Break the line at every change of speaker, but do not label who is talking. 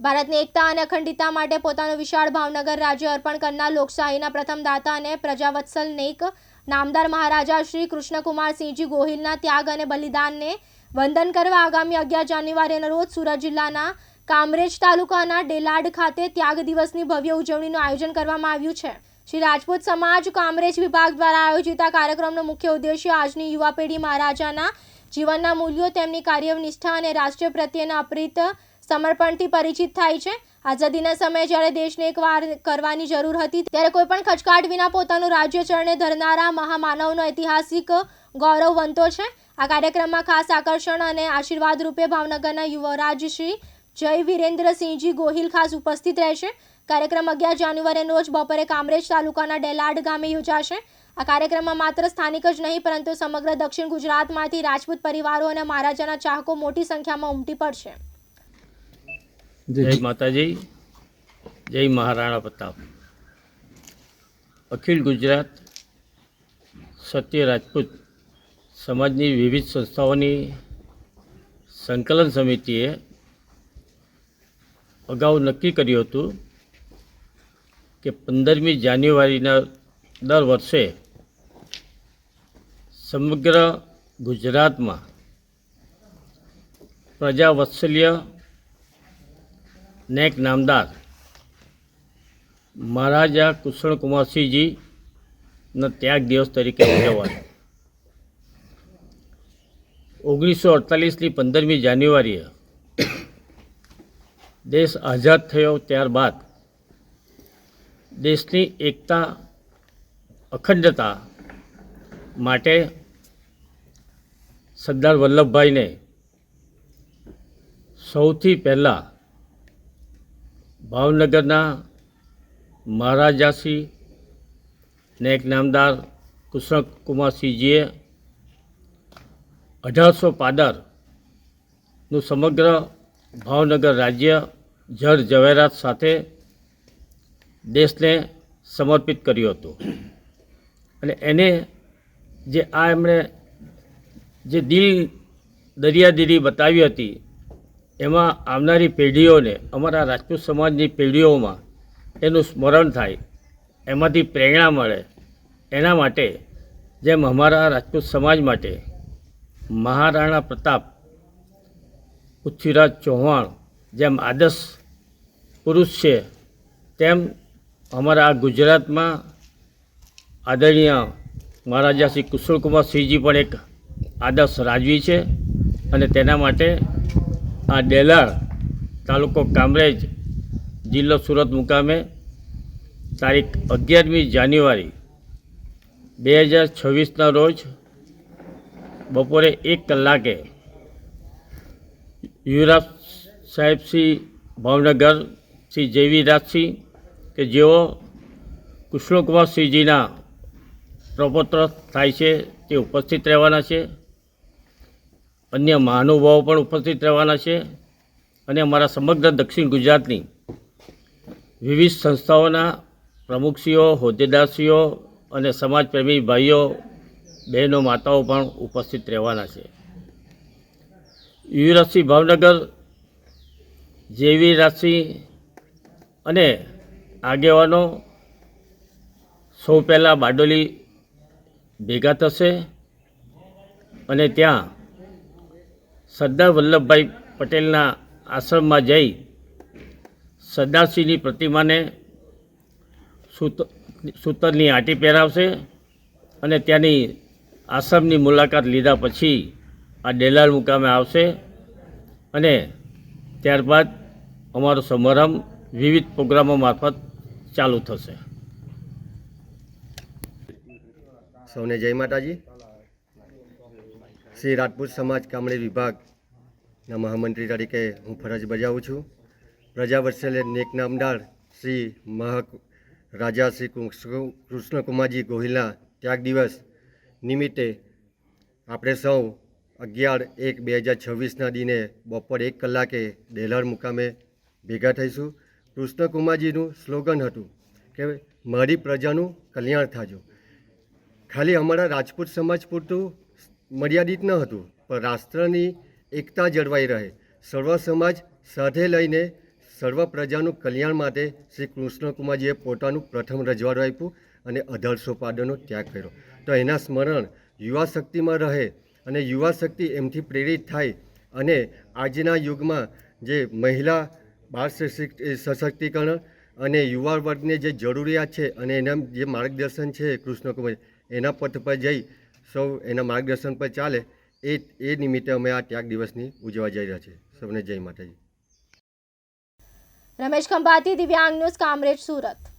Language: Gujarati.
ભારતની એકતા અને અખંડિતતા માટે પોતાનું વિશાળ ભાવનગર રાજ્ય અર્પણ કરનાર લોકશાહીના પ્રથમ દાતા અને પ્રજાવત્સલ નેક નામદાર મહારાજા શ્રી કૃષ્ણકુમારસિંહજી ગોહિલના ત્યાગ અને બલિદાનને વંદન કરવા આગામી અગિયાર જાન્યુઆરીના રોજ સુરત જિલ્લાના કામરેજ તાલુકાના ડેલાડ ખાતે ત્યાગ દિવસની ભવ્ય ઉજવણીનું આયોજન કરવામાં આવ્યું છે. શ્રી રાજપૂત સમાજ કામરેજ વિભાગ દ્વારા આયોજિત આ કાર્યક્રમનો મુખ્ય ઉદ્દેશ્ય આજની યુવા પેઢી મહારાજાના જીવનના મૂલ્યો, તેમની કાર્યનિષ્ઠા અને રાષ્ટ્ર પ્રત્યેના અપ્રિત સમર્પણથી પરિચિત થાય છે. આઝાદીના સમયે જ્યારે દેશને એક વાર કરવાની જરૂર હતી, ત્યારે કોઈ પણ ખચકાટ વિના પોતાનું રાજ્ય ચરણે ધરનારા મહામાનવનો ઐતિહાસિક ગૌરવ બનતો છે. આ કાર્યક્રમમાં ખાસ આકર્ષણ અને આશીર્વાદ રૂપે ભાવનગરના યુવરાજ શ્રી જય વિરેન્દ્રસિંહજી ગોહિલ ખાસ ઉપસ્થિત રહેશે. કાર્યક્રમ અગિયાર જાન્યુઆરીના રોજ બપોરે કામરેજ તાલુકાના ડેલાડ ગામે યોજાશે. આ કાર્યક્રમમાં માત્ર સ્થાનિક જ નહીં, પરંતુ સમગ્ર દક્ષિણ ગુજરાતમાંથી રાજપૂત પરિવારો અને મહારાજાના ચાહકો મોટી સંખ્યામાં ઉમટી પડશે.
જય માતાજી જય મહારાણા પ્રતાપ. અખિલ ગુજરાત સત્ય રાજપૂત સમાજની વિવિધ સંસ્થાઓની સંકલન સમિતિએ અગાઉ નક્કી કર્યું હતું કે પંદરમી જાન્યુઆરીના દર વર્ષે સમગ્ર ગુજરાતમાં પ્રજાવત્સલ્ય નેક નામદાર. મહારાજા કુશળકુમારસિંહજીનો ત્યાગ દિવસ તરીકે ઉજવવાનો. ઓગણીસો અડતાલીસની પંદરમી જાન્યુઆરીએ દેશ આઝાદ થયો ત્યારબાદ દેશની એકતા, અખંડતા માટે સરદાર વલ્લભભાઈને સૌથી પહેલાં ભાવનગરના મહારાજાસી ને એક નામદાર કૃષ્ણકુમારસિંહજીએ અઢારસો પાદરનું સમગ્ર ભાવનગર રાજ્ય જળ ઝવેરાત સાથે દેશને સમર્પિત કર્યું હતું. અને એને જે આ એમણે જે દિલ દરિયાદીરી બતાવી હતી એમાં આવનારી પેઢીઓને, અમારા રાજપૂત સમાજની પેઢીઓમાં એનું સ્મરણ થાય, એમાંથી પ્રેરણા મળે. એના માટે જેમ અમારા રાજપૂત સમાજ માટે મહારાણા પ્રતાપ, પૃથ્વીરાજ ચૌહાણ જેમ આદર્શ પુરુષ છે, તેમ અમારા ગુજરાતમાં આદરણીય મહારાજા શ્રી કુશળકુમાર સિંહજી પણ એક આદર્શ રાજવી છે અને તેના માટે આ ડેલાળ તાલુકો કામરેજ જિલ્લો સુરત મુકામે તારીખ અગિયારમી જાન્યુઆરી બે હજાર છવ્વીસના રોજ બપોરે એક કલાકે યુવરાજ સાહેબ શ્રી ભાવનગર શ્રી જયવીરાજસિંહ કે જેઓ કૃષ્ણકુમારસિંહજીના પ્રપોત્ર થાય છે તે ઉપસ્થિત રહેવાના છે. અન્ય મહાનુભાવો પણ ઉપસ્થિત રહેવાના છે અને અમારા સમગ્ર દક્ષિણ ગુજરાતની વિવિધ સંસ્થાઓના પ્રમુખશ્રીઓ, હોદ્દેદારશ્રીઓ અને સમાજપ્રેમી ભાઈઓ, બહેનો, માતાઓ પણ ઉપસ્થિત રહેવાના છે. યુવરાજસિંહ ભાવનગર જેવી રાશિ અને આગેવાનો સૌ પહેલાં બારડોલી ભેગા થશે અને ત્યાં સરદાર વલ્લભભાઈ પટેલના આશ્રમમાં જઈ સરદારસિંહની પ્રતિમાને સૂત, સૂતરની આંટી પહેરાવશે અને ત્યાંની આશ્રમની મુલાકાત લીધા પછી આ ડેલાલ મુકામે આવશે અને ત્યારબાદ અમારો સમારંભ વિવિધ પ્રોગ્રામો મારફત ચાલુ થશે.
સૌને જય માતાજી. શ્રી રાજપૂત સમાજ કામણી વિભાગના મહામંત્રી તરીકે હું ફરજ બજાવું છું. પ્રજા પ્રજાવત્સલ્ય નેક નામદાર શ્રી મહા રાજા શ્રી કૃષ્ણ- કૃષ્ણકુમારજી ગોહિલના ત્યાગ દિવસ નિમિત્તે આપણે સૌ અગિયાર એક બે હજાર છવ્વીસના દિને બપોર એક કલાકે ડેલર મુકામે ભેગા થઈશું. કૃષ્ણકુમારજીનું સ્લોગન હતું કે મારી પ્રજાનું કલ્યાણ થાજો. ખાલી અમારા રાજપૂત સમાજ પૂરતું મર્યાદિત ન હતું, પણ રાષ્ટ્રની એકતા જળવાઈ રહે. સર્વ સમાજ સાથે લઈને સર્વ પ્રજાનું કલ્યાણ માટે શ્રી કૃષ્ણકુમારજીએ પોતાનું પ્રથમ રજવાડું આપ્યું અને અઢારસો પાડોનો ત્યાગ કર્યો. તો એના સ્મરણ યુવા શક્તિમાં રહે અને યુવા શક્તિ એમથી પ્રેરિત થાય અને આજના યુગમાં જે મહિલા બાળ સશક્તિકરણ અને યુવા વર્ગને જે જરૂરિયાત છે અને એના જે માર્ગદર્શન છે કૃષ્ણકુમાર એના પથ પર જઈ સૌ એના માર્ગદર્શન પર ચાલે એ એ નિમિત્તે અમે આ ત્યાગ દિવસની ઉજવવા જઈ રહ્યા છીએ. સૌને જય માતાજી.
રમેશ ખંભાતી, દિવ્યાંગ ન્યૂઝ, કામરેજ, સુરત.